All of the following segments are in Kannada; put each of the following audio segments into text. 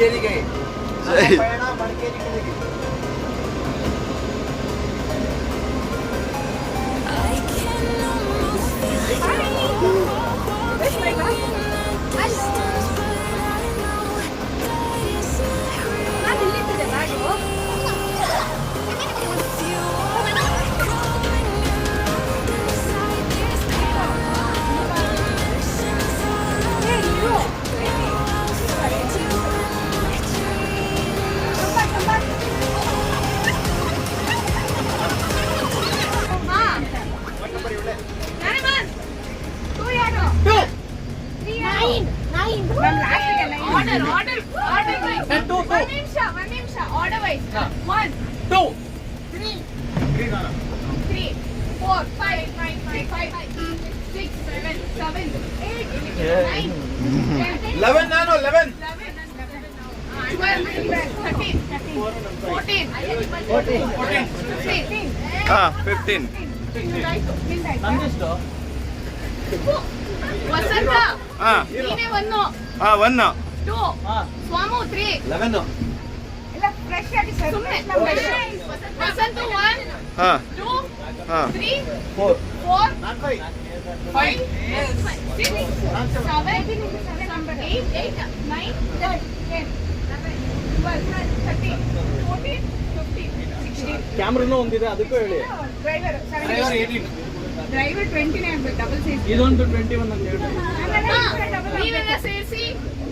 ಮಡಿಕೇರಿಗೆ ಒನ್ ಟೂ ಹಾ. Swamu three eleven Vasantha one ಹಾ. ಟೂ ಹಾ. Three four four five six seven eight eight nine ten twelve thirteen fourteen fifteen sixteen ಕ್ಯಾಮ್ರನೂ ಒಂದಿದೆ ಅದಕ್ಕೂ ಹೇಳಿ. ಡ್ರೈವರ್ ಡ್ರೈವರ್ ಟ್ವೆಂಟಿನೇ ಆಗ್ಬೇಕು ಡಬಲ್ ಇದೊಂದು ಟ್ವೆಂಟಿ ಒನ್ ಅಂತ ಹೇಳಿ ನೀವೆಲ್ಲ ಸೇರಿಸಿ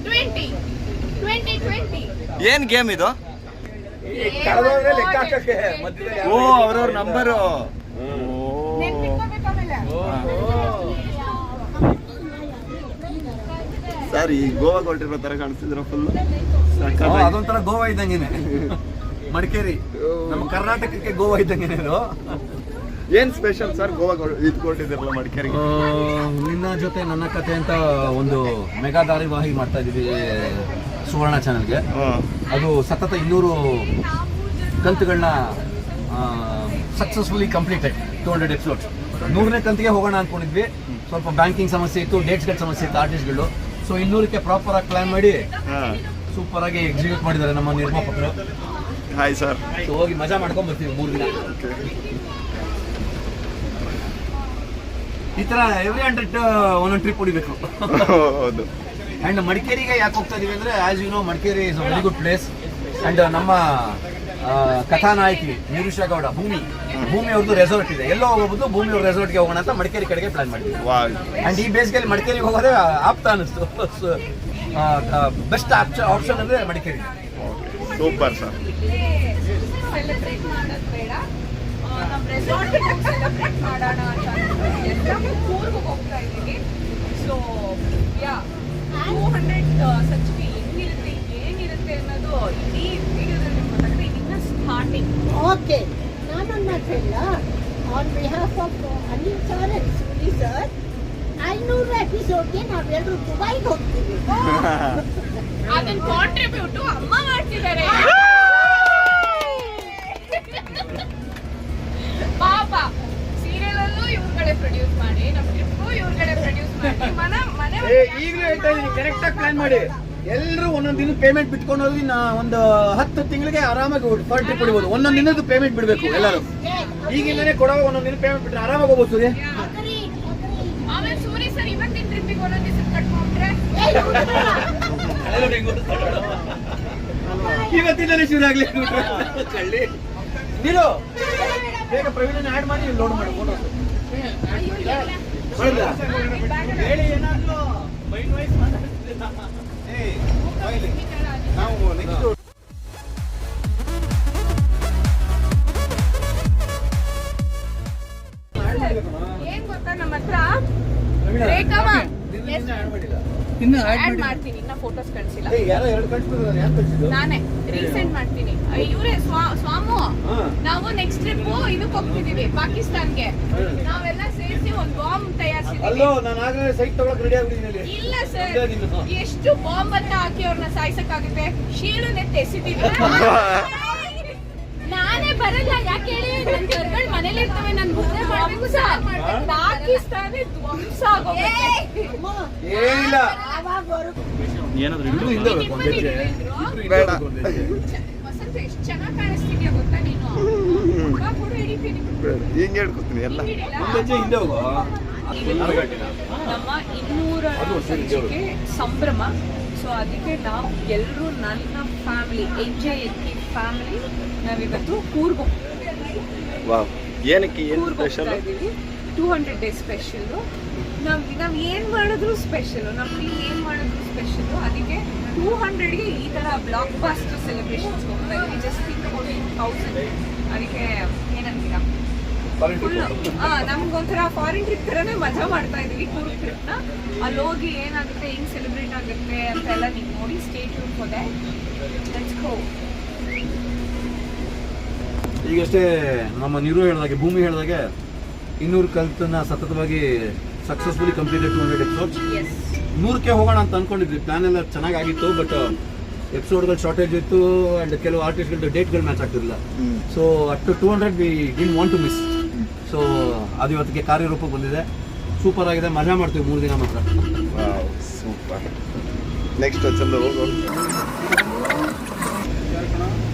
ಟ್ವೆಂಟಿ ಟ್ವೆಂಟಿ ಟ್ವೆಂಟಿ ಏನ್ ಗೇಮ್ ಇದು? ಓ ಅವ್ರವ್ರ ನಂಬರು ಸರ್ ಈ ಗೋವಾ ಹೊರಟಿರೋ ತರ ಕಾಣಿಸ್ತಿದ್ರ ಫುಲ್ ಅದೊಂಥರ ಗೋವಾ ಇದ್ದಂಗೆನೆ. ಮಡಿಕೇರಿ. ನಮ್ಮ ಕರ್ನಾಟಕಕ್ಕೆ ಗೋವಾ ಇದ್ದಂಗೆನೆ ಇದು. ಏನ್ ಸ್ಪೆಷಲ್ ಸರ್ ಗೋವಾ ಮಡಿಕೇರಿ ನಿನ್ನ ಜೊತೆ ನನ್ನ ಕತೆ ಅಂತ ಒಂದು ಮೆಗಾ ಧಾರಾವಾಹಿ ಮಾಡ್ತಾ ಇದೀವಿ ಸುವರ್ಣ ಚಾನಲ್ಗೆ ಅದು ಸತತ ಇನ್ನೂರು ಕಂತುಗಳನ್ನ successfully completed two hundred episodes ನೂರನೇ ಕಂತಿಗೆ ಹೋಗೋಣ ಅನ್ಕೊಂಡಿದ್ವಿ. ಸ್ವಲ್ಪ ಬ್ಯಾಂಕಿಂಗ್ ಸಮಸ್ಯೆ ಇತ್ತು ಡೇಟ್ಸ್ಗಳ ಸಮಸ್ಯೆ ಇತ್ತು ಆರ್ಟಿಸ್ಟ್ಗಳು ಸೊ ಇನ್ನೂರಕ್ಕೆ ಪ್ರಾಪರ್ ಆಗಿ ಪ್ಲಾನ್ ಮಾಡಿ ಸೂಪರ್ ಆಗಿ ಎಕ್ಸಿಕ್ಯೂಟ್ ಮಾಡಿದ್ದಾರೆ ನಮ್ಮ ನಿರ್ಮಾಪಕರು. ಹಾಯ್ ಸರ್ ಹೋಗಿ ಮಜಾ ಮಾಡ್ಕೊಂಡ್ ಬರ್ತೀವಿ ಮೂರು ದಿನ. ಈ ತರ ಎವ್ರಿ ಹಂಡ್ರೆಡ್ ಒಂದೊಂದು ಟ್ರಿಪ್ ಹೊಡಿಬೇಕು. ಹೌದು. ಅಂಡ್ ಮಡಿಕೇರಿಗೆ ಯಾಕೆ ಹೋಗ್ತಾ ಇದೀವಿ ಅಂದ್ರೆ as you know Madikeri is very good place and ನಮ್ಮ ಕಥಾನಾಯಕಿ ನಿರುಷಾ ಗೌಡ ಭೂಮಿ. ಭೂಮಿ ಅವ್ರದ್ದು ರೆಸಾರ್ಟ್ ಇದೆ. ಎಲ್ಲೋ ಹೋಗ್ಬೋದು ಭೂಮಿ ಅವ್ರ ರೆಸಾರ್ಟ್ಗೆ ಹೋಗೋಣ ಅಂತ ಮಡಿಕೇರಿ ಕಡೆಗೆ ಪ್ಲಾನ್ ಮಾಡಿದ್ವಿ. ವಾ ಅಂಡ್ ಈ ಬೇಸಿಗೆಯಲ್ಲಿ ಮಡಿಕೇರಿಗೆ ಹೋಗೋದೇ ಆಪ್ತ ಅನಿಸ್ತು ಬೆಸ್ಟ್ ಆಪ್ಷನ್ ಅಂದ್ರೆ ಮಡಿಕೇರಿ ಸೂಪರ್ ಸರ್ ಸೆಲೆಬ್ರೇಟ್ ಮಾಡೋದು ಬೇಡ ನಮ್ಮ ರೆಸಾರ್ಟ್ ಸೆಲೆಬ್ರೇಟ್ ಮಾಡೋಣ ಅಂತ ಎಲ್ಲರೂ ಕೂರ್ಗೆ ಹೋಗ್ತಾ ಇದ್ದೀವಿ ಸೊ ಯಾ ಟೂ ಹಂಡ್ರೆಡ್ ಸಚ್ವಿ ಹೆಂಗಿರುತ್ತೆ ಏನಿರುತ್ತೆ ಅನ್ನೋದು ಇಡೀ ವಿಡಿಯೋದಲ್ಲಿ ಗೊತ್ತಾಗುತ್ತೆ ಇದಿನ್ನ ಸ್ಟಾರ್ಟಿಂಗ್ ಓಕೆ ನಾನು ಮಾತ್ರ ಇಲ್ಲ on behalf of Anil sir and Suni sir ಐನೂರು ಎಪಿಸೋಡ್ಗೆ ನಾವೆಲ್ಲರೂ ದುಬೈಗೆ ಹೋಗ್ತೀವಿ. ಅದನ್ನ ಕಾಂಟ್ರಿಬ್ಯೂಟ್ ಅಮ್ಮ ಮಾಡ್ತಿದ್ದಾರೆ. ಪಾಪ ಸೀರಿಯಲ್ ಅಲ್ಲೂ ಇವ್ರುಗಳೇ ಪ್ರೊಡ್ಯೂಸ್ ಮಾಡಿ ನಮ್ ಟ್ರಿಪ್ ಇವ್ರುಗಳೇ ಪ್ರೊಡ್ಯೂಸ್ ಮಾಡಿ ಮನ ಮನೆ ಈಗಲೂ ಹೇಳ್ತಾ ಇದ್ದೀನಿ ಕರೆಕ್ಟ್ ಆಗಿ ಪ್ಲಾನ್ ಮಾಡಿ. ಎಲ್ಲರೂ ಒಂದೊಂದು ದಿನ ಪೇಮೆಂಟ್ ಬಿಟ್ಕೊಂಡು ಹೋಗಿ ಒಂದು ಹತ್ತು ತಿಂಗಳಿಗೆ ಆರಾಮಾಗಿ ಪರ್ ಟ್ರಿಪ್ ಬಿಡ್ಬೋದು ಒಂದೊಂದು ದಿನದ ಪೇಮೆಂಟ್ ಬಿಡಬೇಕು ಎಲ್ಲರೂ. ಈಗಿಂದನೇ ಕೊಡುವಾಗ ಒಂದೊಂದು ದಿನ ಪೇಮೆಂಟ್ ಬಿಟ್ರೆ ಆರಾಮಾಗಿ ಹೋಗ್ಬೋದು ಸೂರ್ಯ. ಆಮೇಲೆ ಸೂರಿ ಸರ್ ಇವತ್ತಿನ ಟ್ರಿಪ್ಪಿಗೆ ಒಂದೊಂದು ದಿವಸ ಕಟ್ಕೊಂಡ್ರೆ? ಇವತ್ತಿಂದನೇ ಶುರು ಆಗ್ಲಿ. ಕಳ್ಳಿ ನೀನು? ಬೇಗ ಪ್ರವೀಣನ ಆಡ್ ಮಾಡಿ ಲೋಡ್ ಮಾಡಿ ಫೋಟೋಸ್ ಹೇಳಿ ಏನಾದ್ರು ನಾವು ನೆಕ್ಸ್ಟ್ ಏನ್ ಗೊತ್ತಾ ನಮ್ಮ ಹತ್ರ ರೇಖಮ್ಮ ಇನ್ನು ಆಡ್ ಮಾಡ್ತೀನಿ ಇನ್ನ ಫೋಟೋಸ್ ಕಳ್ಸಿಲ್ಲ. ಯಾರೋ ಎರಡು ಕಳ್ಸಿದ್ರು ಯಾರು ಕಳ್ಸಿದ್ರು ನಾನೇ ರೀಸೆಂಟ್ ಮಾಡ್ತೀನಿ. ಇವರೇ ಸ್ವಾಮು. ನಾವು ನೆಕ್ಸ್ಟ್ ಟ್ರಿಪ್ ಇದಕ್ಕೆ ಹೋಗ್ತಿದೀವಿ ಪಾಕಿಸ್ತಾನ್ಗೆ. ನಾವೆಲ್ಲ ಸೇರಿಸಿ ಒಂದು ಬಾಂಬ್ ತಯಾರಿಸಿದ್ವಿ. ಅಲ್ಲೋ ನಾನು ಆಗಲೇ ಸೈಟ್ ತಗೊಳಕ್ ರೆಡಿ ಆಗಿದ್ದೀನಿ ಇಲ್ಲ ಸರ್ ಎಷ್ಟು ಬಾಂಬ್ ಅಂತ ಹಾಕಿ ಅವ್ರನ್ನ ಸಾಯಿಸಕ್ಕಾಗುತ್ತೆ? ಶೀಳುನೆ ತೆಸಿದೀವಿ. ನಾನೇ ಬರಲ್ಲ ಯಾಕೆ ಹೇಳಿ? ನನ್ ಕರ್ಗಳು ಮನೇಲಿ ಇರ್ತವೆ ನನ್ ಮುದ್ದೆ ಮಾಡ್ಬೇಕು ಸರ್ ಪಾಕಿಸ್ತಾನ ಧ್ವಂಸ ಏನಿಲ್ಲ ಹೆಜ್ಜೆ. ಇಬ್ರು ಹಿಂದೆ ಬೇಡ. ವಸಂತ ಎಷ್ಟು ಚೆನ್ನಾಗಿ ಕಾಣಿಸ್ತಿದ್ಯಾ ಗೊತ್ತಾ ನೀನು? ಹಿಂಗೆ ಹೇಳ್ಕೊತೀನಿ ಎಲ್ಲ. ಹಿಂಗ್ ಹಿಂದೆ. ನಮ್ಮ ಇನ್ನೂರ ಸಂಚಿಕೆ ಸಂಭ್ರಮ. ಸೊ ಅದಕ್ಕೆ ನಾವು ಎಲ್ಲರೂ ನನ್ನ ಫ್ಯಾಮಿಲಿ ಎಂಜಾಯ್ ಎತ್ತಿ ಫ್ಯಾಮಿಲಿ ನಾವಿವತ್ತು ಕೂರ್ಗ್ ವಾವ್. ಏನಕ್ಕೆ ಏನು special two hundred days special ನಾವು ನಾವು ಏನು ಮಾಡಿದ್ರು ಸ್ಪೆಷಲು ನಮ್ಮ ಏನು ಮಾಡಿದ್ರು ಸ್ಪೆಷಲು ಅದಕ್ಕೆ ಟೂ ಹಂಡ್ರೆಡ್ಗೆ ಈ ಥರ ಬ್ಲಾಕ್ ಬಾಸ್ಟರ್ ಸೆಲೆಬ್ರೇಷನ್ಸ್ ಹೋಗ್ತಾ ಇದ್ದೀವಿ. ಜಸ್ಟ್ ಇನ್ ತೌಸಂಡ್ ಅದಕ್ಕೆ ನಮ್ಗೊಂಥರ ಫಾರಿನ್ ಟ್ರಿಪ್ ತರನೇ ಮಜಾ ಮಾಡ್ತಾ ಇದೀವಿ ಕೂರ್ಗ್ ಟ್ರಿಪ್ನ ಅಲ್ಲಿ ಹೋಗಿ ಏನಾಗುತ್ತೆ ಹೆಂಗ್ ಸೆಲೆಬ್ರೇಟ್ ಆಗುತ್ತೆ ಅಂತ ಎಲ್ಲ ನೀವು ನೋಡಿ ಸ್ಟೇಟ್ ಹೋದೆ ಫಾರ್ ದಟ್ ಲೆಟ್ಸ್ ಗೋ ಈಗಷ್ಟೇ ನಮ್ಮ ನೀರು ಹೇಳಿದಾಗೆ ಭೂಮಿ ಹೇಳಿದಾಗೆ ಇನ್ನೂರು ಕಲ್ತನ್ನ ಸತತವಾಗಿ successfully completed two hundred episodes yes ನೂರಕ್ಕೆ ಹೋಗೋಣ ಅಂತ ಅನ್ಕೊಂಡಿದ್ವಿ. ಪ್ಲಾನ್ ಎಲ್ಲ ಚೆನ್ನಾಗಿತ್ತು ಬಟ್ ಎಪಿಸೋಡ್ಗಳು ಶಾರ್ಟೇಜ್ ಇತ್ತು ಆ್ಯಂಡ್ ಕೆಲವು ಆರ್ಟಿಸ್ಟ್ಗಳದ್ದು ಡೇಟ್ಗಳು ಮ್ಯಾಚ್ ಆಗ್ತಿರಲಿಲ್ಲ. So at to two hundred we didn't want to miss so ಅದು ಇವತ್ತಿಗೆ ಕಾರ್ಯರೂಪಕ್ಕೆ ಬಂದಿದೆ. ಸೂಪರ್ ಆಗಿದೆ. ಮಜಾ ಮಾಡ್ತೀವಿ ಮೂರು ದಿನ ಮಾತ್ರ. ಸೂಪರ್ ನೆಕ್ಸ್ಟ್ ಚಂದ ಹೋಗು.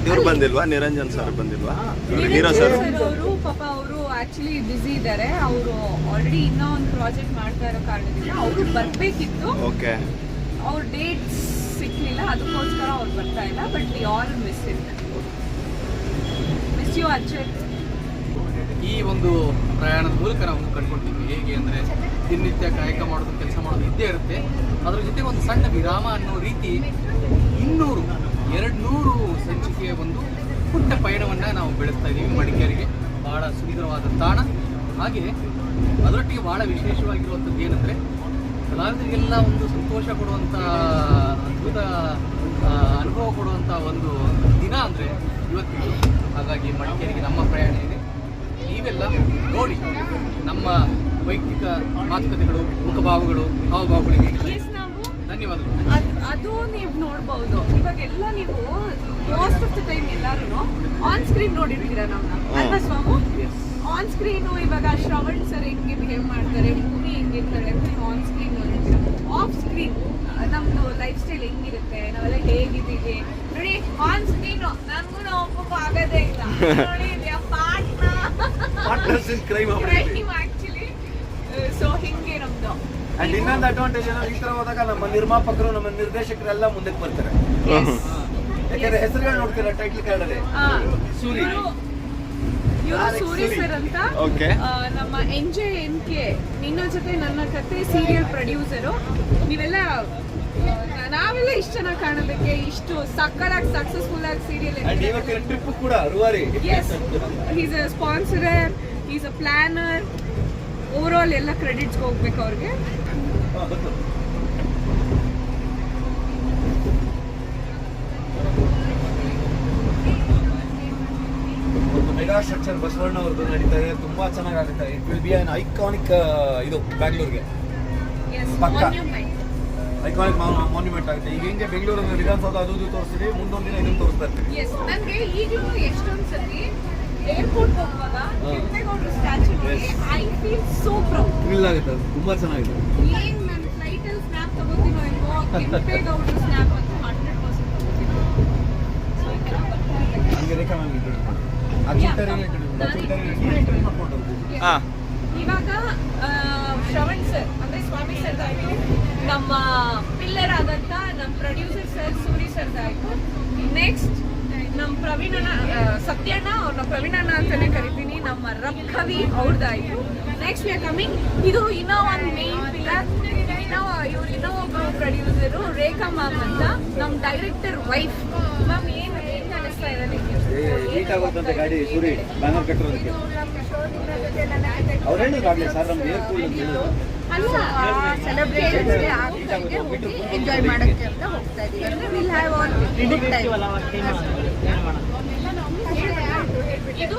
ಇವ್ರು ಬಂದಿಲ್ವಾ? ನಿರಂಜನ್ ಸರ್ ಬಂದಿಲ್ವಾ? ಹೀರೋ ಸರ್ ಅವರು ಪಾಪ ಅವರು ಆಕ್ಚುಲಿ ಬ್ಯುಸಿ ಇದ್ದಾರೆ. ಅವರು ಆಲ್ರೆಡಿ ಇನ್ನೂ ಒಂದು ಪ್ರಾಜೆಕ್ಟ್ ಮಾಡ್ತಾ ಇರೋ ಕಾರಣದಿಂದ ಅವರು ಬರಬೇಕಿತ್ತು. ಓಕೆ ಅವ್ರ ಡೇಟ್ ಸಿಕ್ಲಿಲ್ಲ. ಅದಕ್ಕೋಸ್ಕರ ಅವ್ರು ಬರ್ತಾ ಇಲ್ಲ. But we all miss it miss you ಅಚ್ಚರ್ ಈ ಒಂದು ಪ್ರಯಾಣದ ಮೂಲಕ ನಾವು ಕಂಡುಕೊಳ್ತೀವಿ ಹೇಗೆ ಅಂದರೆ ದಿನನಿತ್ಯ ಕಾಯಕ ಮಾಡೋದು ಕೆಲಸ ಮಾಡೋದು ಇದ್ದೇ ಇರುತ್ತೆ. ಅದರ ಜೊತೆಗೆ ಒಂದು ಸಣ್ಣ ವಿರಾಮ ಅನ್ನೋ ರೀತಿ ಇನ್ನೂರು ಎರಡು ನೂರು ಸಂಚಿಕೆಯ ಒಂದು ಪುಟ್ಟ ಪಯಣವನ್ನು ನಾವು ಬೆಳೆಸ್ತಾ ಇದ್ದೀವಿ ಮಡಿಕೇರಿಗೆ. ಭಾಳ ಸುಂದರವಾದ ತಾಣ. ಹಾಗೆ ಅದರೊಟ್ಟಿಗೆ ಭಾಳ ವಿಶೇಷವಾಗಿರುವಂಥದ್ದು ಏನಂದರೆ ಕಲಾವಿದರಿಗೆಲ್ಲ ಒಂದು ಸಂತೋಷ ಕೊಡುವಂಥ ಅದ್ಭುತ ಅನುಭವ ಕೊಡುವಂಥ ಒಂದು ದಿನ ಅಂದರೆ ಇವತ್ತಿಗೆ ಹಾಗಾಗಿ ಮಡಿಕೇರಿಗೆ ನಮ್ಮ ಪ್ರಯಾಣ ಇದೆ. ನೀವೆಲ್ಲ ನೋಡಿ ನಮ್ಮ ವೈಯಕ್ತಿಕ ಮಾತುಕತೆಗಳು ಮುಖಭಾವಗಳು ಹಾವಭಾವಗಳಿಗೆ ನಾವು ಧನ್ಯವಾದಗಳು. ಅದ್ ನೀವು ನೋಡ್ಬೋದು. ಇವಾಗೆಲ್ಲ ನೀವು ಮೋಸ್ಟ್ ಆಫ್ ದ ಟೈಮ್ ಎಲ್ಲರೂ ಆನ್ ಸ್ಕ್ರೀನ್ ನೋಡಿರ್ತೀರಾ ನಮ್ಮನ್ನ ಅಲ್ವಾ ಸ್ವಾಮು? ಆನ್ ಸ್ಕ್ರೀನು ಇವಾಗ ಶ್ರವಣ್ ಸರ್ ಹೆಂಗೆ ಬಿಹೇವ್ ಮಾಡ್ತಾರೆ ಮೂವಿ ಹೆಂಗಿರ್ತಾರೆ ನೀವು ಆನ್ ಸ್ಕ್ರೀನ್ ನೋಡಿರ್ತೀರ? ಆಫ್ ಸ್ಕ್ರೀನ್ ನಮ್ದು ಲೈಫ್ ಸ್ಟೈಲ್ ಹೆಂಗಿರುತ್ತೆ? ನಾವೆಲ್ಲ ಹೇಗಿದ್ದೀವಿ? ನೋಡಿ ಆನ್ ಸ್ಕ್ರೀನ್ ನನಗೂ ನಾವು ಒಬ್ಬ ಆಗೋದೇ ಇಲ್ಲ. ನೋಡಿ Partners in crime crime actually so ಹಿಂಗೆ ನಮ್ದು. ಅಂಡ್ ಇನ್ನೊಂದು ಅಡ್ವಾಂಟೇಜ್ ಏನೋ ಈ ತರ ಹೋದಾಗ ನಮ್ಮ ನಿರ್ಮಾಪಕರು ನಮ್ಮ ನಿರ್ದೇಶಕರೆಲ್ಲ ಮುಂದಕ್ಕೆ ಬರ್ತಾರೆ. ಯಾಕಂದ್ರೆ ಹೆಸರುಗಳು ನೋಡ್ತೀರಾ ಟೈಟ್ಲ್ ಕಾರ್ಡ್ ಅಲ್ಲಿ ಸೂರಿ. ಸೂರಿ ಸೂರಿ. ಅಂತ. ನಮ್ಮ ಎನ್ ಜೆ ಎನ್ ಕೆ ನಿನ್ನ ಜೊತೆ ನನ್ನ ಕತೆ ಸೀರಿಯಲ್ ಪ್ರೊಡ್ಯೂಸರು ನೀವೆಲ್ಲ ನಾವೆಲ್ಲ ಇಷ್ಟು ಚೆನ್ನಾಗಿ ಕಾಣೋದಕ್ಕೆ ಇಷ್ಟು ಸಕ್ಕಡಾಗಿ ಸಕ್ಸಸ್ಫುಲ್ ಆಗಿ ಸೀರಿಯಲ್ ಟ್ರಿಪ್ ಕೂಡ ರೂವಾರಿ yes is a sponsor is a planner overall ಎಲ್ಲ ಕ್ರೆಡಿಟ್ಸ್ ಹೋಗ್ಬೇಕು ಅವ್ರಿಗೆ. ಮೆಗಾ ಸ್ಟ್ರಕ್ಚರ್ ಬಸವಣ್ಣ ಅವ್ರದ್ದು ನಡೀತಾ ಇದೆ. ತುಂಬಾ ಚೆನ್ನಾಗಾಗುತ್ತೆ it will be an iconic ಇದು ಬ್ಯಾಂಗ್ಳೂರ್ಗೆ ಪಕ್ಕ. ಐಕಾನಿಕ್ ಮಾನ್ಯುಮೆಂಟ್ ಆಗುತ್ತೆ. ಈಗ ಹಿಂಗೆ ಬೆಂಗಳೂರು ವಿಧಾನಸೌಧ ಅದು ಇದು ತೋರಿಸ್ತೀವಿ ಮುಂದೊಂದು ದಿನ ಇದನ್ನು ತೋರಿಸ್ತಾ ಇರ್ತೀವಿ. ಎಸ್ ನನಗೆ ಈಗಲೂ ಎಷ್ಟೊಂದು ಸತಿ ಏರ್ಪೋರ್ಟ್ ಹೋಗುವಾಗ ಕೆಂಪೇಗೌಡರ ಸ್ಟ್ಯಾಚು ನೋಡಿ I feel so proud thrill ಆಗುತ್ತೆ ತುಂಬಾ ಚೆನ್ನಾಗಿದೆ. ಏನ್ ನನ್ನ ಫ್ಲೈಟ್ ಅಲ್ಲಿ ಸ್ನ್ಯಾಪ್ ತಗೋತೀನೋ ಇಲ್ವೋ ಕೆಂಪೇಗೌಡರು ಸ್ನ್ಯಾಪ್ ಅಂತೂ ಹಂಡ್ರೆಡ್ ಪರ್ಸೆಂಟ್ ಸೊ ಈ ಥರ ಬರ್ತಾ ಇದೆ. ಹಂಗೆ ರೇಖಾ ಮ್ಯಾಮ್ ಇಂಟ್ರೊಡ್ಯೂಸ್ ಮಾಡಿ ಆ ಟ್ವಿಟ್ಟರಲ್ಲಿ ಟ್ವಿಟ್ಟರಲ್ಲಿ ಮಾಡ್ಕೊಂಡು ಹಾ ಇವಾಗ ಶ್ರವಣ್ ಸರ್ ಅಂದ್ರೆ ಸ್ವಾಮಿ ಸರ್ ನಮ್ಮ ಪಿಲ್ಲರ್ ಆದಂತ ನಮ್ಮ ಪ್ರೊಡ್ಯೂಸರ್ ಸರ್ ಸೂರಿ ಸರ್ ಆಯ್ತು ನೆಕ್ಸ್ಟ್ ನಮ್ಮ ಪ್ರವೀಣನ ಸತ್ಯಣ್ಣ ಅವ್ರನ್ನ ಪ್ರವೀಣಣ್ಣ ಅಂತಾನೆ ಕರಿತೀನಿ. ನಮ್ಮ ರಬ್ ಕವಿ ಅವ್ರದ್ದಾಯ್ತು ನೆಕ್ಸ್ಟ್ ವಿ ಆರ್ ಕಮಿಂಗ್ ಇದು ಇನ್ನೂ ಒಂದು ಮೇನ್ ಪಿಲ್ಲರ್ ಇನ್ನೋ ಇವ್ರು, ಇನ್ನೂ ಒಬ್ಬ ಪ್ರೊಡ್ಯೂಸರು ರೇಖಾ ಮ್ಯಾಮ್ ಅಂತ. ನಮ್ಮ ಡೈರೆಕ್ಟರ್ ವೈಫ್ ಮ್ಯಾಮ್ ಏನು ಏನು ಅನಿಸ್ತಾ ಇದೆ ಹೀಟ್ ಆಗುತ್ತಂತೆ ಗಾಡಿ ಸೂರಿ ಬ್ಯಾನರ್ ಕಟ್ಟಿರೋದಕ್ಕೆ ಅವ್ರು ಹೇಳಿದ್ರು ಆಗ್ಲೇ ಸರ್ ನಮ್ಗೆ ಏರ್ ಕೂಲ್ ಅಂತ ಹೇಳಿದ್ರು. ಸೆಲೆಬ್ರೇಷನ್ಸ್ಗೆ ಆಗ್ತಾಯಿದೆ ಹೋಗಿ ಎಂಜಾಯ್ ಮಾಡೋಕ್ಕೆ ಅಂತ ಹೋಗ್ತಾ ಅಂದ್ರೆ will have all good time ಇದು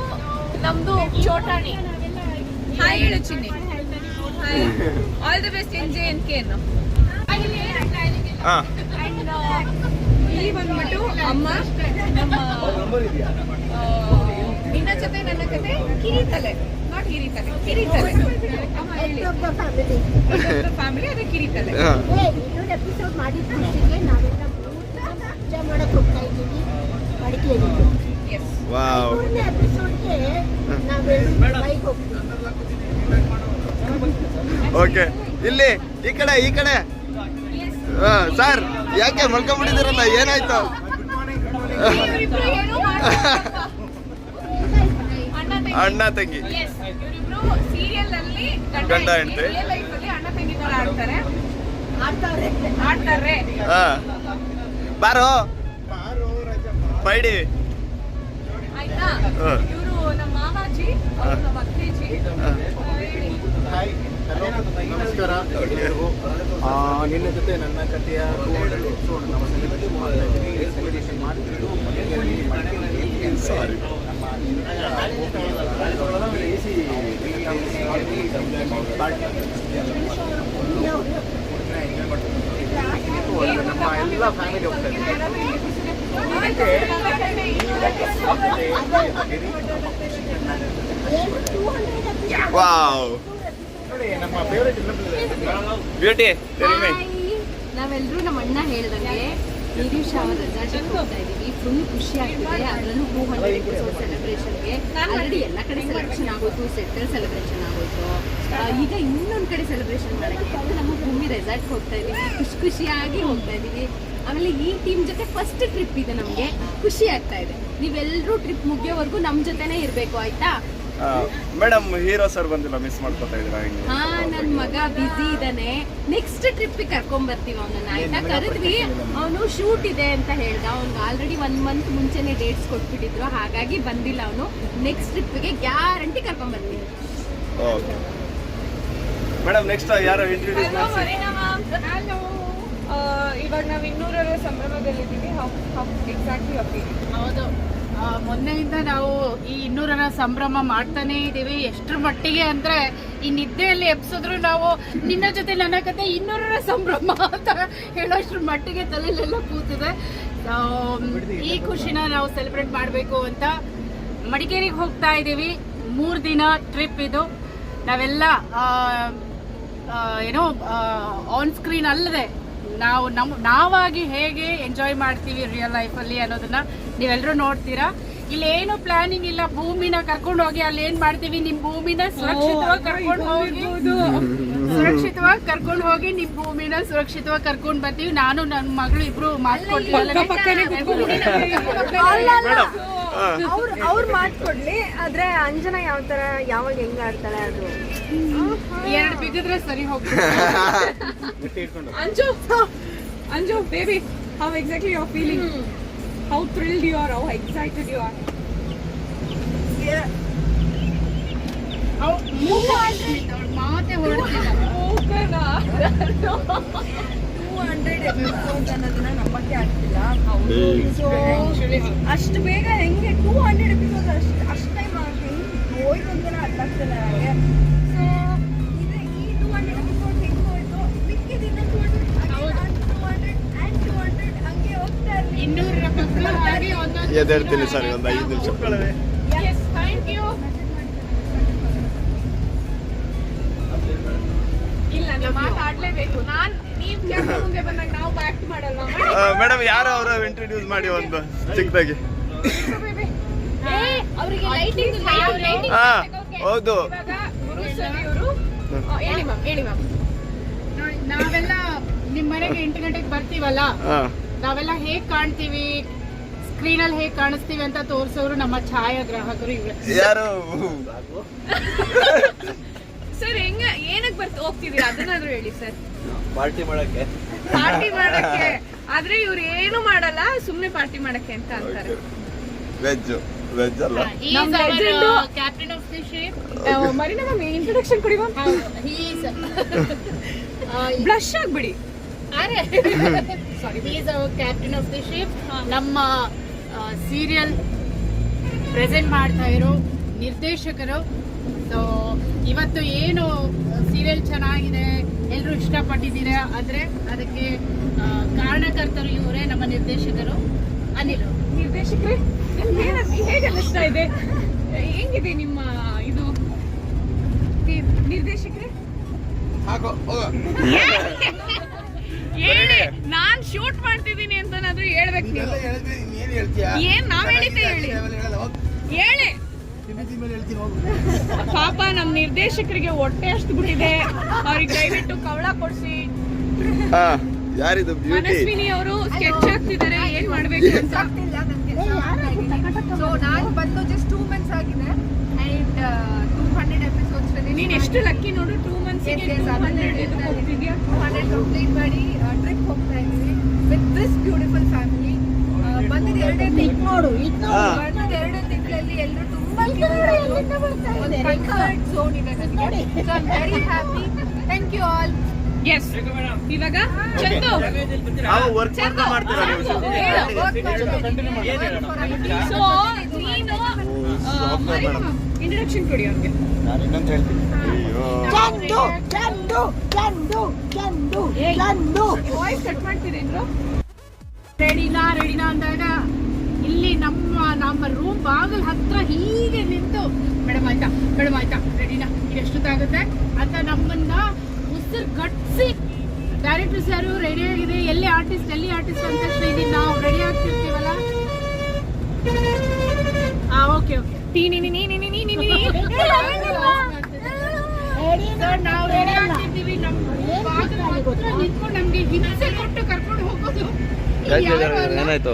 ನಮ್ದು ಚೋಟಾಣಿ. ಹಾಯ್ ಹೇಳು Chinni. Hi all the best in J N K ಹಾ. ಇಲ್ಲಿ ಬಂದ್ಬಿಟ್ಟು ಅಮ್ಮ ನಿನ್ನ ಜೊತೆ ನನ್ನ ಕತೆ ಕಿರಿತಲೆ. ನಾಟ್ ಹಿರಿತಲೆ ಕಿರಿತಲೆ. ಅಮ್ಮ ಹೇಳಿ. ಫ್ಯಾಮಿಲಿ ಫ್ಯಾಮಿಲಿ ಅದೇ ಕಿರಿತಲೆ. ಇನ್ನೊಂದು ಎಪಿಸೋಡ್ ಮಾಡಿದ ಖುಷಿಗೆ ನಾವೆಲ್ಲ ಪೂಜೆ ಮಾಡಕ್ ಹೋಗ್ತಾ ಇದ್ದೀವಿ. ಮೂರನೇ ಎಪಿಸೋಡ್ಗೆ ಬೈಕ್ ಹೋಗ್ತೀವಿ. ಓಕೆ ಇಲ್ಲಿ ಈ ಕಡೆ ಈ ಕಡೆ. ಹಾ, ಸರ್ ಯಾಕೆ ಮಲ್ಕೊಂಡ್ಬಿಟ್ಟಿದ್ದೀರಲ್ಲ? ಏನಾಯ್ತು. ಅಣ್ಣ ತಂಗಿ. ಗಂಡ ಹೆಂಡತಿ. ಬಾರೋ. ಹ. ಇವರು ನಮ್ಮ ನಮಸ್ಕಾರ. ಎಲ್ಲರಿಗೂ ಆ, ನಿನ್ನ ಜೊತೆ ನನ್ನ ಕಥೆಯ ಟೂ ಹಂಡ್ರೆಡ್ ಎಪಿಸೋಡ್ ನಮ್ಮ ಸೆಲೆಬ್ರೇಟ್ ಮಾಡ್ತಾ ಇದ್ದೀವಿ ಸೆಲೆಬ್ರೇಷನ್ ಮಾಡ್ತಿದ್ದು ಮನೆಯಲ್ಲಿ ಮಡಿಕೇರಿಯಲ್ಲಿ ಸಾರಿ ನಮ್ಮ ನಮ್ಮ ಎಲ್ಲ ಫ್ಯಾಮಿಲಿ ಹೋಗ್ತಾ ಇದ್ದೀವಿ ಏನು ಟೂ ಹಂಡ್ರೆಡ್ ಎಪಿಸೋಡ್ ವಾವ್ ನೋಡಿ ನಮ್ಮ ಫೇವ್ರೇಟ್ ಬ್ಯೂಟಿ ನಾವೆಲ್ಲರೂ ನಮ್ಮ ಅಣ್ಣ ಹೇಳ್ದಂಗೆ ನಿರೀಶ್ ಅವರ ರಜಾಟಕ್ಕೆ ಹೋಗ್ತಾ ಇದೀವಿ ಫುಲ್ ಖುಷಿ ಆಗ್ತಿದೆ. ಅದರಲ್ಲೂ ಟೂ ಹಂಡ್ರೆಡ್ ಎಪಿಸೋಡ್ ಸೆಲೆಬ್ರೇಷನ್ಗೆ ಆಲ್ರೆಡಿ ಎಲ್ಲ ಕಡೆ ಸೆಲೆಬ್ರೇಷನ್ ಆಗೋಯ್ತು ಸೆಟ್ಟಲ್ ಸೆಲೆಬ್ರೇಷನ್ ಆಗೋಯ್ತು. ಈಗ ಇನ್ನೊಂದು ಕಡೆ ಸೆಲೆಬ್ರೇಷನ್ ಮಾಡೋಕ್ಕೆ ನಮ್ಮ ಭೂಮಿ ರೆಸಾರ್ಟ್ಗೆ ಹೋಗ್ತಾ ಇದೀವಿ ಖುಷಿ ಖುಷಿಯಾಗಿ ಹೋಗ್ತಾ ಇದೀವಿ ಆಮೇಲೆ ಈ ಟೀಮ್ ಜೊತೆ ಫಸ್ಟ್ ಟ್ರಿಪ್ ಇದೆ ನಮಗೆ. ಖುಷಿ ಆಗ್ತಾ ಇದೆ. ನೀವೆಲ್ಲರೂ ಟ್ರಿಪ್ ಮುಗಿಯೋವರೆಗೂ ನಮ್ಮ ಜೊತೆನೇ ಇರಬೇಕು ಆಯ್ತಾ? ಮೇಡಮ್ ಹೀರೋ ಸರ್ ಬಂದಿಲ್ಲ ಮಿಸ್ ಮಾಡ್ಕೊತಾ ಇದ್ದೀರಾ ಹೆಂಗೆ? ಹಾ ನನ್ ಮಗ ಬಿಸಿ ಇದ್ದಾನೆ ನೆಕ್ಸ್ಟ್ ಟ್ರಿಪ್ ಕರ್ಕೊಂಡ್ ಬರ್ತೀವಿ ಅವನನ್ನ ಆಯ್ತಾ? ಕರೆದ್ವಿ ಅವನು ಶೂಟ್ ಇದೆ ಅಂತ ಹೇಳ್ದ. ಅವ್ನಿಗೆ ಆಲ್ರೆಡಿ ಒನ್ ಮಂತ್ ಮುಂಚೆನೆ ಡೇಟ್ಸ್ ಕೊಟ್ಬಿಟ್ಟಿದ್ರು ಹಾಗಾಗಿ ಬಂದಿಲ್ಲ ಅವನು. ನೆಕ್ಸ್ಟ್ ಟ್ರಿಪ್ಗೆ ಗ್ಯಾರಂಟಿ ಕರ್ಕೊಂಡ್ ಬರ್ತೀನಿ. ಓಕೆ ಮೇಡಮ್ ನೆಕ್ಸ್ಟ್ ಯಾರು ಇಂಟ್ರೊಡ್ಯೂಸ್ ಮಾಡಿ ಆ, ಇವಾಗ ನಾವು ಇನ್ನೂರರ ಸಂಭ್ರಮದಲ್ಲಿದ್ದೀವಿ. ಹೌ ಹೌ ಎಕ್ಸಾಕ್ಟ್ಲಿ ಹೌದು. ಮೊನ್ನೆಯಿಂದ ನಾವು ಈ ಇನ್ನೂರನ ಸಂಭ್ರಮ ಮಾಡ್ತಾನೆ ಇದ್ದೀವಿ. ಎಷ್ಟರ ಮಟ್ಟಿಗೆ ಅಂದ್ರೆ ಈ ನಿದ್ದೆಯಲ್ಲಿ ಎಪ್ಸಿದ್ರು ನಾವು ನಿನ್ನ ಜೊತೆ ನನ್ನ ಕತೆ ಇನ್ನೂರರ ಸಂಭ್ರಮ ಅಂತ ಹೇಳೋಷ್ಟ್ರ ಮಟ್ಟಿಗೆ ತಲೆಯಲ್ಲೆಲ್ಲ ಕೂತಿದೆ. ಈ ಖುಷಿನ ನಾವು ಸೆಲೆಬ್ರೇಟ್ ಮಾಡಬೇಕು ಅಂತ ಮಡಿಕೇರಿಗೆ ಹೋಗ್ತಾ ಇದ್ದೀವಿ. ಮೂರು ದಿನ ಟ್ರಿಪ್ ಇದು. ನಾವೆಲ್ಲ ಏನೋ ಆನ್ ಸ್ಕ್ರೀನ್ ಅಲ್ಲದೆ ನಾವು ನಮ್ಮ ನಾವಾಗಿ ಹೇಗೆ ಎಂಜಾಯ್ ಮಾಡ್ತೀವಿ ರಿಯಲ್ ಲೈಫಲ್ಲಿ ಅನ್ನೋದನ್ನ ನೀವೆಲ್ಲರೂ ನೋಡ್ತೀರಾ? ಇಲ್ಲಿ ಏನು ಪ್ಲಾನಿಂಗ್ ಇಲ್ಲ. ಭೂಮಿನ ಕರ್ಕೊಂಡು ಹೋಗಿ ಅಲ್ಲಿ ಏನ್ ಮಾಡ್ತೀವಿ? ನಿಮ್ ಭೂಮಿನ ಸುರಕ್ಷಿತವಾಗಿ ಕರ್ಕೊಂಡು ಹೋಗಿ. ಸುರಕ್ಷಿತವಾಗಿ ಕರ್ಕೊಂಡು ಹೋಗಿ ನಿಮ್ ಭೂಮಿನ ಸುರಕ್ಷಿತವಾಗಿ ಕರ್ಕೊಂಡು ಬರ್ತೀವಿ. ನಾನು ನನ್ನ ಮಗಳು ಇಬ್ರು ಮೇಡಮ್ ಅವ್ರು ಅವ್ರು ಮಾಡ್ಕೊಡ್ಲಿ ಆದ್ರೆ ಅಂಜನಾ ಯಾವ ತರ ಯಾವಾಗ ಹೆಂಗ್ ಆಡ್ತಾಳೆ ಅದು? ಎರಡು ಬಿದ್ದಿದ್ರೆ ಸರಿ ಹೋಗ್ತೀವಿ Anju Anju baby how exactly your feeling how thrilled you are how excited you are ಮಾತೆ ಹೊರಡ್ತಿಲ್ಲ. ಹಂಡ್ರೆಡ್ ಅನ್ನೋದನ್ನ ನಂಬಕ್ಕೆ ಆಗ್ತಿಲ್ಲ. ಸೊ ಅಷ್ಟು ಬೇಗ ಹೆಂಗೆ ಟೂ ಹಂಡ್ರೆಡ್ ಎಪಿಸೋಡ್ ಅಷ್ಟು ಅಷ್ಟು ಟೈಮ್ ಹೆಂಗೆ ಹೋಯ್ತು ಅಂತಲೇ ಅರ್ಥ ಆಗ್ತಿಲ್ಲ ನನಗೆ. ಸೊ ಇದು ಈ ಟೂ ಹಂಡ್ರೆಡ್ ಎಪಿಸೋಡ್ ಹೆಂಗೆ ಹೋಯ್ತು? ಮಿಕ್ಕಿದಿನ two hundred two hundred and two hundred ಹಂಗೆ ಹೋಗ್ತಾ ಇರಲಿ. ಇನ್ನೂರು ಎದ್ದೇಳ್ತೀನಿ ಸರ್ ಒಂದು ಐದು ನಿಮಿಷ. ಥ್ಯಾಂಕ್ ಯು ಇಲ್ಲ ನೀವು ಮಾತಾಡ್ಲೇಬೇಕು. ನಾನ್ ನೀವ್ ಮುಂದೆ ಬಂದಾಗ ನಾವು ಆಕ್ಟ್ ಮಾಡಲ್ವಾ? ಮೇಡಮ್ ಯಾರು ಅವರು ಇಂಟ್ರೊಡ್ಯೂಸ್ ಮಾಡಿ ಒಂದು ಚಿಕ್ಕದಾಗಿ? ಅವರಿಗೆ ಲೈಟಿಂಗ್ ಲೈಟಿಂಗ್ ಹಾ ಹೌದು. ನಾವೆಲ್ಲ ನಿಮ್ ಮನೆಗೆ ಇಂಟರ್ನೆಟ್ ಬರ್ತೀವಲ್ಲ? ನಾವೆಲ್ಲ ಹೇಗ್ ಕಾಣ್ತೀವಿ? ಸ್ಕ್ರೀನ್ ಅಲ್ಲಿ ಹೇಗ್ ಕಾಣಿಸ್ತೀವಿ ಅಂತ ತೋರಿಸೋರು ನಮ್ಮ ಛಾಯಾಗ್ರಾಹಕರು ಇವ್ರೆ. ಯಾರು? ಸರ್ ಹೆಂಗ ಏನಕ್ಕೆ ಬರ್ತ ಹೋಗ್ತಿದ್ದೀರಾ? ಅದನ್ನಾದ್ರೂ ಹೇಳಿ ಸರ್ ಪಾರ್ಟಿ ಮಾಡಕ್ಕೆ. ಪಾರ್ಟಿ ಮಾಡಕ್ಕೆ. ಆದ್ರೆ ಇವ್ರು ಏನು ಮಾಡಲ್ಲ ಸುಮ್ನೆ ಪಾರ್ಟಿ ಮಾಡಕ್ಕೆ ಅಂತ ಅಂತಾರೆ. ವೆಜ್ ವೆಜ್ ಅಲ್ಲ? ನಮ್. Captain of the ship Marina ma'am introduction ಕೊಡಿ ma'am blush ಆಗ್ಬಿಡಿ. Sorry is our captain of the ship ನಮ್ಮ ಸೀರಿಯಲ್ ಪ್ರೆಸೆಂಟ್ ಮಾಡ್ತಾ ಇರೋ ನಿರ್ದೇಶಕರು ಸೊ ಇವತ್ತು ಏನು ಸೀರಿಯಲ್ ಚೆನ್ನಾಗಿದೆ ಎಲ್ಲರೂ ಇಷ್ಟಪಟ್ಟಿದ್ದೀರಾ? ಆದರೆ ಅದಕ್ಕೆ ಕಾರಣಕರ್ತರು ಇವರೇ ನಮ್ಮ ನಿರ್ದೇಶಕರು ಅನಿಲ್ ನಿರ್ದೇಶಕರೇ ಹೇಗೆ ಅನ್ನಿಸ್ತಾ ಇದೆ? ಹೆಂಗಿದೆ ನಿಮ್ಮ ಇದು? ನಿರ್ದೇಶಕರೇ? ಹೇಳಿ ನಾನ್ ಶೂಟ್ ಮಾಡ್ತಿದ್ದೀನಿ ಅಂತನಾದ್ರೂ ಹೇಳ್ಬೇಕು ನೀವು. ಏನ್ ನಾವ್ ಹೇಳಿದ್ದೆ ಹೇಳಿ. ಹೇಳಿ. ಪಾಪ ನಮ್ ನಿರ್ದೇಶಕರಿಗೆ ಹೊಟ್ಟೆ ಅಷ್ಟು ಬಿಟ್ಟಿದೆ ಅವ್ರಿಗೆ ದಯವಿಟ್ಟು ಕವಳ ಕೊಡ್ಸಿ. ಯಾರಿದು? ಬ್ಯೂಟಿ ಮನಸ್ವಿನಿ ಅವರು ಸ್ಕೆಚ್ ಆಗ್ತಿದ್ದಾರೆ ಏನ್ ಮಾಡ್ಬೇಕು ಅಂತ. ಸೊ ನಾನು ಬಂದು ಜಸ್ಟ್ ಟೂ ಮಂತ್ಸ್ ಆಗಿದೆ. ಅಂಡ್ ಟೂ ಹಂಡ್ರೆಡ್ ಎಪಿಸೋಡ್ಸ್ ನೀನ್ ಎಷ್ಟು ಲಕ್ಕಿ ನೋಡು two months two hundred complete ಮಾಡಿ ಟ್ರಿಪ್ ಹೋಗ್ತಾ ಇದ್ದೀವಿ ವಿತ್ ದಿಸ್ ಬ್ಯೂಟಿಫುಲ್ ಫ್ಯಾಮಿಲಿ ಬಂದಿದ್ದು ಎರಡೇ ತಿಂಗಳು. ಬಂದಿದ್ದು ಎರಡೇ ತಿಂಗಳಲ್ಲಿ ಎಲ್ಲರೂ ಒಂದು ಕಂಫರ್ಟ್ ಝೋನ್ ಇದೆ ನನಗೆ so I very happy thank you all yes ಇವಾಗ ಚಂದು. ನಾವು ವರ್ಕ್ ಮಾಡ್ತಾ ಮಾಡ್ತೀರಾ ಸೊ ನೀನು ಇಂಟ್ರಡಕ್ಷನ್ ಕೊಡಿ ಅವ್ರಿಗೆ ನಾನು ಇನ್ನೊಂದು ಹೇಳ್ತೀನಿ. ಅಯ್ಯೋ. ಚಂದು ಚಂದು ಚಂದು ಚಂದು ಚಂದು. ವಾಯ್ಸ್ ಕಟ್ ಮಾಡ್ತೀರೇನ್ರು? ರೆಡಿನಾ ರೆಡಿನಾ ಅಂದಾಗ. ಇಲ್ಲಿ ನಮ್ಮ ನಮ್ಮ ರೂಮ್ ಬಾಗಿಲ ಹತ್ರ ಹೀಗೆ ನಿಂತು ಮೇಡಮ್ ಆಯ್ತಾ ಮೇಡಮ್ ಆಯ್ತಾ ರೆಡಿನಾ ಈಗ ಎಷ್ಟೊತ್ತಾಗುತ್ತೆ? ಅಂತ ನಮ್ಮನ್ನ ಉಸಿರು ಗಟ್ಸಿ ಡೈರೆಕ್ಟರ್ ಸರ್ ರೆಡಿ ಆಗಿದೆ? ಎಲ್ಲಿ ಆರ್ಟಿಸ್ಟ್ ಎಲ್ಲಿ ಆರ್ಟಿಸ್ಟ್ ಅಂತ ಇದೀನಿ ನಾವು. ರೆಡಿ ಆಗ್ತಿರ್ತೀವಲ್ಲ? ಹಾ ಓಕೆ ಓಕೆ ನಾವು ರೆಡಿ ಆಗ್ತಿರ್ತೀವಿ ನಮ್ಮ ಬಾಗಿಲ ಹತ್ರ ನಿಂತ್ಕೊಂಡು ನಮ್ಗೆ ಹಿಂಸೆ ಕೊಟ್ಟು ಕರ್ಕೊಂಡು ಹೋಗೋದು. ಏನಾಯ್ತು?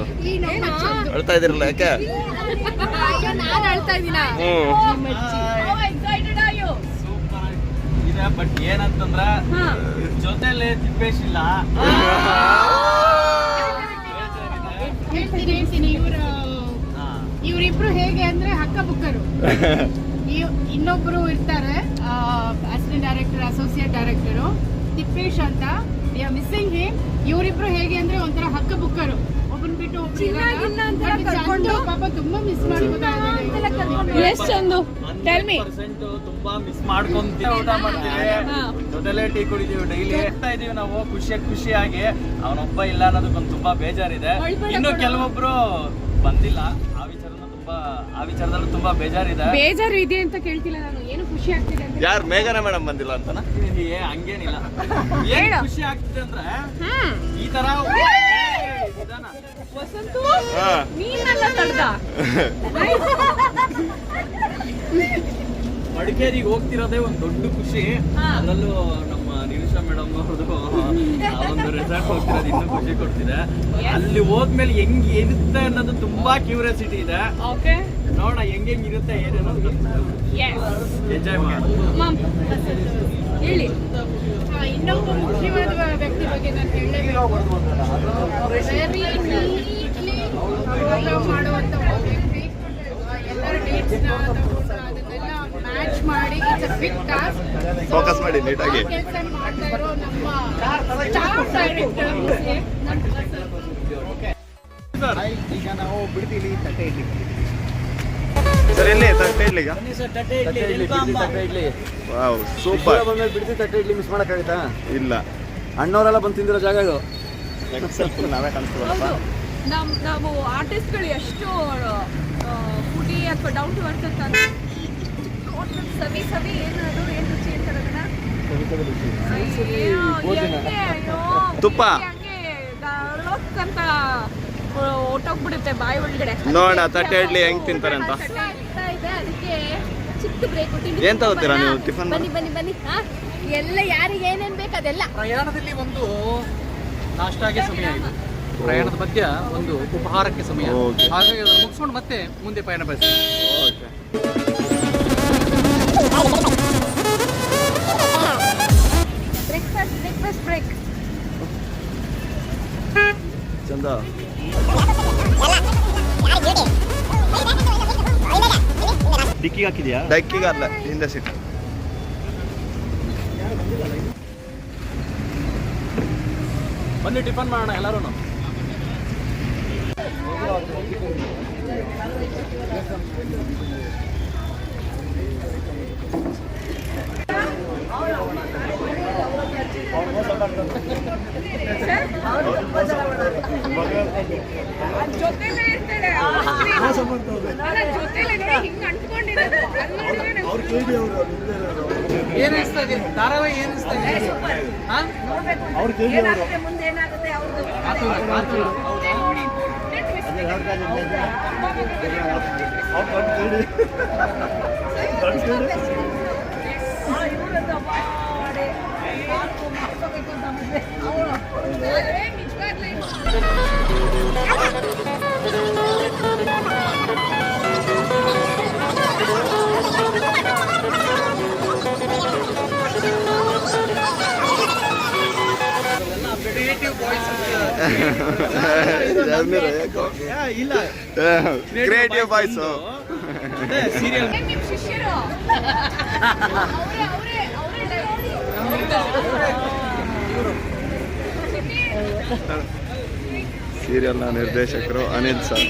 ಅಳ್ತಾ ಇದಿರಲ್ಲ ಯಾಕೆ? ಬಟ್ ಏನಂತಂದ್ರ ಹಾ. ಜೊತೆಲಿ ತಿಪ್ಪೇಶ್ ಇಲ್ಲ ಹೇಳ್ತೀನಿ ಹೇಳ್ತೀನಿ ಇವ್ರ ಹಾ. ಇವರಿಬ್ರು ಹೇಗೆ ಅಂದ್ರೆ ಹಕ್ಕ ಬುಕ್ಕರು. ಇನ್ನೊಬ್ರು ಇರ್ತಾರೆ assistant director associate director Tippesh ಅಂತ. ಮಿಸ್ಸಿಂಗ್ ಹಿಮ್ ಇವರಿಬ್ರು ಹೇಗೆ ಅಂದ್ರೆ ಒಂಥರ ಹಕ್ಕ ಬುಕ್ಕರು. ಒಬ್ಬನ್ ಬಿಟ್ಟು ಒಬ್ರು? ಪಾಪ ತುಂಬಾ ಮಿಸ್ ಮಾಡ್ಬೋದಾ ಎಸ್ ಚಂದು. ಟೆಲ್ ಮಿ ತುಂಬಾ ಮಿಸ್ ಮಾಡ್ಕೊಂತೀವಿ ಊಟ ಮಾಡ್ತೀವಿ ಜೊತೆಲೆ ಟೀ ಕುಡಿದೀವಿ ಡೈಲಿ. ಹೋಗ್ತಾ ಇದೀವಿ ನಾವು ಖುಷಿಯಾಗಿ ಖುಷಿಯಾಗಿ. ಅವನೊಬ್ಬ ಇಲ್ಲ ಅನ್ನೋದಕ್ಕೊಂದು ತುಂಬಾ ಬೇಜಾರಿದೆ ಇನ್ನು. ಕೆಲವೊಬ್ರು ಬಂದಿಲ್ಲ. ಆ ವಿಚಾರನೂ ತುಂಬಾ ಆ ವಿಚಾರದಲ್ಲೂ ತುಂಬಾ ಬೇಜಾರಿದೆ. ಬೇಜಾರು ಇದೆ ಅಂತ ಕೇಳ್ತಿಲ್ಲ ನಾನು. ಏನು ಖುಷಿ ಆಗ್ತಿದೆ ಅಂತ ಯಾರು ಮೇಘನ ಮೇಡಮ್ ಬಂದಿಲ್ಲ ಅಂತನ? ಏ, ಹಂಗೇನಿಲ್ಲ. ಏನು ಖುಷಿ ಆಗ್ತಿದೆ ಅಂದ್ರೆ ಹ್ಮ್. ಈ ತರ. ವಸಂತು ಹಾ. ನೀನೆಲ್ಲ ತಡ್ದ. ಮಡಿಕೇರಿಗೆ ಹೋಗ್ತಿರೋದೇ ಒಂದ್ ದೊಡ್ಡ ಖುಷಿ. ಅದರಲ್ಲೂ ನಮ್ಮ ನಿರೀಶಾ ಮೇಡಮ್ ಅವ್ರದ್ದು ಆ ಒಂದು ರೆಸಾರ್ಟ್ ಹೋಗ್ತಿರೋದು ಇನ್ನೂ ಖುಷಿ ಕೊಡ್ತಿದೆ. ಅಲ್ಲಿ ಹೋದ್ಮೇಲೆ ಹೆಂಗ್ ಏನಿರುತ್ತೆ ಅನ್ನೋದು ತುಂಬಾ ಕ್ಯೂರಿಯಾಸಿಟಿ ಇದೆ. ಓಕೆ ಹೆಂಗೆ ಇರುತ್ತೆ ಏನೇನೋ ಎಂಜಾಯ್ ಮಾಡಿ. ಹೇಳಿ. ಇನ್ನೊಬ್ಬ ಮುಖ್ಯವಾದ ವ್ಯಕ್ತಿ ಬಗ್ಗೆ ನಾನು ಹೇಳಲೇಬೇಕು ವೆರಿ ನೀಟ್ಲಿ ಪ್ರೋಗ್ರಾಮ್ ಮಾಡುವಂತ ಒಬ್ಬ ವ್ಯಕ್ತಿ. ಎಲ್ಲರ ಡೇಟ್ಸ್ನ ತಗೊಂಡು ಅದನ್ನೆಲ್ಲ ಮ್ಯಾಚ್ ಮಾಡಿ it's a big task Focus ಮಾಡಿ ನೀಟಾಗಿ. ಕೆಲಸ ಮಾಡ್ತಾ ಇರೋ ನಮ್ಮ ಸ್ಟಾಫ್ ಡೈರೆಕ್ಟರ್ ಈಗ ನಾವು ಬಿಡ್ತೀವಿ ತಟ್ಟೆ ಇಡ್ಲಿ ಸರ್ ಎಲ್ಲಿ? ತಟ್ಟೆ ಇಡ್ಲಿಗ? ತಟ್ಟೆ ಇಡ್ಲಿ ಬಿಡ್ತಿ ತಟ್ಟೆ ಇಡ್ಲಿ. Wow super. ಬಂದ್ಮೇಲೆ ಬಿಡ್ತಿ ತಟ್ಟೆ ಇಡ್ಲಿ ಮಿಸ್ ಮಾಡಕ್ಕಾಗತ್ತಾ? ಇಲ್ಲ. ಅಣ್ಣವರೆಲ್ಲ ಬಂದು ತಿಂದಿರೋ ಜಾಗ ಇದು ಸ್ವಲ್ಪ ನಾವೇ ಕಾಣಿಸ್ತೀವಲ್ಲಪ್ಪ? ಹೌದು. ನಮ್ ನಾವು ಆರ್ಟಿಸ್ಟ್ಗಳು ಎಷ್ಟು ಫುಡಿ ಅಥವಾ ಡೌನ್ ಟು ಅಂತ ಸವಿ ಏನು ರುಚಿ ಅಂತಾರೆ ಅದನ್ನ ತುಪ್ಪ. ಅಂತ ಹೊಟ್ಟೋಗ್ಬಿಡುತ್ತೆ ಬಾಯಿ ಒಳಗಡೆ. ನೋಡ ತಟ್ಟೆ ಇಡ್ಲಿ ಹೆಂಗ್ ತಿಂತಾರೆ ಅಂತ ಬ್ರೇಕ್ ಏನ್ ತಗೋತೀರಾ ನೀವು ಟಿಫನ್ ಬನ್ನಿ ಬನ್ನಿ ಬನ್ನಿ ಹಾ ಎಲ್ಲ ಯಾರಿಗೆ ಏನೇನ್ ಬೇಕು ಅದೆಲ್ಲ ಪ್ರಯಾಣದಲ್ಲಿ ಒಂದು ನಾಷ್ಟಾಗೆ ಸಮಯ ಇದು ಪ್ರಯಾಣದ ಮಧ್ಯ ಒಂದು ಉಪಹಾರಕ್ಕೆ ಸಮಯ Okay. ಹಾಗಾಗಿ ಅದನ್ನು ಮುಗಿಸ್ಕೊಂಡು ಮತ್ತೆ ಮುಂದೆ ಪಯಣ ಬೆಳೆಸಿ ಬ್ರೇಕ್ಫಾಸ್ಟ್ ಬ್ರೇಕ್ಫಾಸ್ಟ್ ಬ್ರೇಕ್ ಚಂದ ಡಿಕ್ಕಿಗೆ ಹಾಕಿದ್ಯಾ ಡಕ್ಕಿಗೆ ಅಲ್ಲ ಹಿಂದೆ ಸಿಟ್ಟು ಬನ್ನಿ ಟಿಫನ್ ಮಾಡೋಣ ಎಲ್ಲರೂ ಅದ್ ಜೊತೆಲೇ ಇರ್ತಾಳೆ ಅಲ್ಲ ಜೊತೆಲೇ ನೋಡಿ ಹಿಂಗ್ ಅಂಟ್ಕೊಂಡಿರೋದು ಅಲ್ಲಿ ನೋಡಿದ್ರೆ ಏನ್ ಅನಿಸ್ತಾ ಇದೆ ಧಾರಾವಾಹಿ ಏನ್ ಅನಿಸ್ತಾ ಇದೆ ಹಾ? ಇಲ್ಲ. ಕ್ರಿಯೇಟಿವ್ ವಾಯ್ಸು ಸೀರಿಯಲ್ ಸೀರಿಯಲ್ನ ನಿರ್ದೇಶಕರು ಅನಿಲ್ ಸರ್.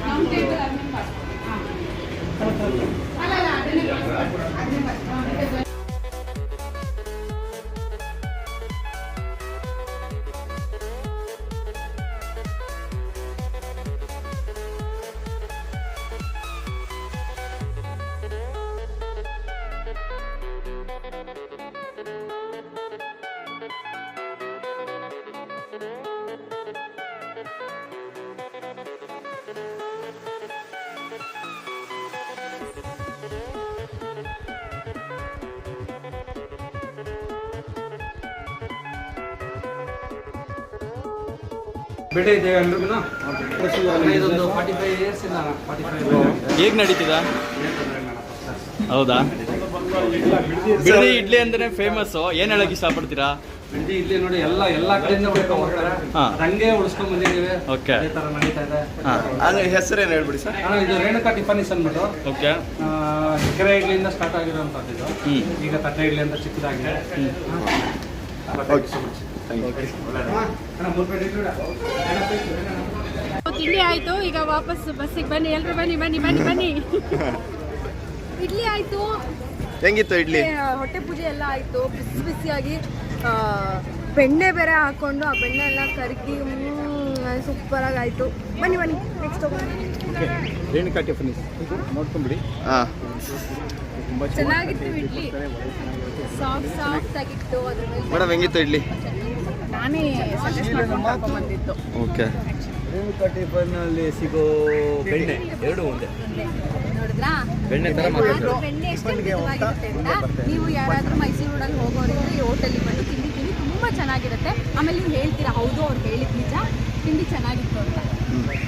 round table ಇದೆ ಎಲ್ರಿಗೂ ಇದೊಂದು ಫಾರ್ಟಿ ಫೈವ್ ಇಯರ್ಸ್ ಇಂದ ಫಾರ್ಟಿ ಫೈವ್ ಹೇಗ್ ನಡೀತಿದ? ಹೌದಾ? ಬಿಳಿ ಇಡ್ಲಿ ಅಂದ್ರೆ ಫೇಮಸ್ ಏನ್ ಹೇಳಕ್ ಇಷ್ಟಪಡ್ತೀರಾ? ಬಿಡಿ ಇಡ್ಲಿ ನೋಡಿ ಎಲ್ಲ ಎಲ್ಲಾ ಕಡೆಯಿಂದ ಉಳ್ಕೊಂಡ್ ಹೋಗ್ತಾರೆ. ಹಾ. ಹಂಗೆ ಉಳಿಸ್ಕೊಂಡ್ ಬಂದಿದ್ದೀವಿ. ಓಕೆ. ಅದೇ ತರ ನಡೀತಾ ಇದೆ. ಹಾ. ಅಂದ್ರೆ ಹೆಸರೇನು ಹೇಳ್ಬಿಡಿ ಸರ್? ಅಣ್ಣ ಇದು ರೇಣುಕಾ ಟಿಫನಿಸ್ ಅಂದ್ಬಿಟ್ಟು. ಓಕೆ. ಇಡ್ಲಿಯಿಂದ ಸ್ಟಾರ್ಟ್ ಹ್ಮ್. ಈಗ ತಟ್ಟೆ ಇಡ್ಲಿ ಅಂತ ಚಿಕ್ಕದಾಗಿದೆ. ಇಡ್ಲಿ. ತಿಂಡಿ ಆಯ್ತು. ಈಗ ವಾಪಸ್ ಬಸ್ಸಿಗೆ ಬನ್ನಿ. ಎಲ್ರು ಬನ್ನಿ ಬನ್ನಿ ಬನ್ನಿ ಬನ್ನಿ. ಇಡ್ಲಿ ಆಯ್ತು. ಹೆಂಗಿತ್ತು ಇಡ್ಲಿ? ಹೊಟ್ಟೆ ಪೂಜೆ ಎಲ್ಲ ಆಯ್ತು. ಬಿಸಿ ಬಿಸಿಯಾಗಿ ಬೆಣ್ಣೆ ಬೇರೆ ಹಾಕೊಂಡು ಆ ಬೆಣ್ಣೆ ಎಲ್ಲ ಕರಗಿ ಸೂಪರ್ ಆಗಿ ಆಯ್ತು ಬನ್ನಿ ಬನ್ನಿ ನೆಕ್ಸ್ಟ್ ರೇಣುಕಾ ಟಿಫನ್ ನೋಡ್ಕೊಂಬಿಡಿ. ಹಾ. ಚೆನ್ನಾಗಿತ್ತು ಇಡ್ಲಿ. ಸಾಫ್ಟ್ ಸಾಫ್ಟ್ ಆಗಿತ್ತು. ಅದ್ರ ಮೇಲೆ ಮೇಡಮ್ ಹೆಂಗಿತ್ತು ಇಡ್ಲಿ? ನಾನೇ ಸಜೆಸ್ಟ್ ಮಾಡ್ಕೊಂಡು ಓಕೆ ರೇಣುಕಾ ಟಿಫನ್ನಲ್ಲಿ ಸಿಗೋ ಬೆಣ್ಣೆ ಎರಡು ಒಂದೇ. ನೋಡಿದ್ರಾ? ಬೆಣ್ಣೆ ತರ ಮಾತಾಡ್ತಾರೆ. ಬೆಣ್ಣೆ ಎಷ್ಟು ಮಿತವಾಗಿರುತ್ತೆ ಅಂತ ನೀವು ಯಾರಾದರೂ ಮೈಸೂರು ರೋಡಲ್ಲಿ ಹೋಗೋರಿಗೆ ಈ ಹೋಟೆಲಿಗೆ ಬಂದು ತಿಂಡಿ ತಿಂಡಿ ತುಂಬ ಚೆನ್ನಾಗಿರುತ್ತೆ. ಆಮೇಲೆ ನೀವು ಹೇಳ್ತೀರಾ ಹೌದು ಅವ್ರು ಹೇಳಿದ್ ನಿಜ ತಿಂಡಿ ಚೆನ್ನಾಗಿತ್ತು ಅಂತ.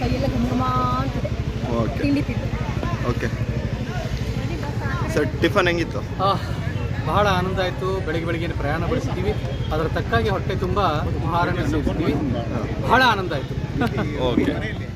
ಕೈಯೆಲ್ಲ ಗುಮ್ಮಾ ಅಂತಿದೆ. ತಿಂಡಿ ತಿಂದು ಓಕೆ ಸರ್ ಟಿಫನ್ ಹೆಂಗಿತ್ತು? ಬಹಳ ಆನಂದ ಆಯಿತು. ಬೆಳಗ್ಗೆ ಬೆಳಗ್ಗೆ ಪ್ರಯಾಣ ಬೆಳೆಸಿದ್ದೀವಿ. ಅದರ ತಕ್ಕಾಗಿ ಹೊಟ್ಟೆ ತುಂಬ ಆಹಾರನ ಬಹಳ ಆನಂದ ಆಯಿತು.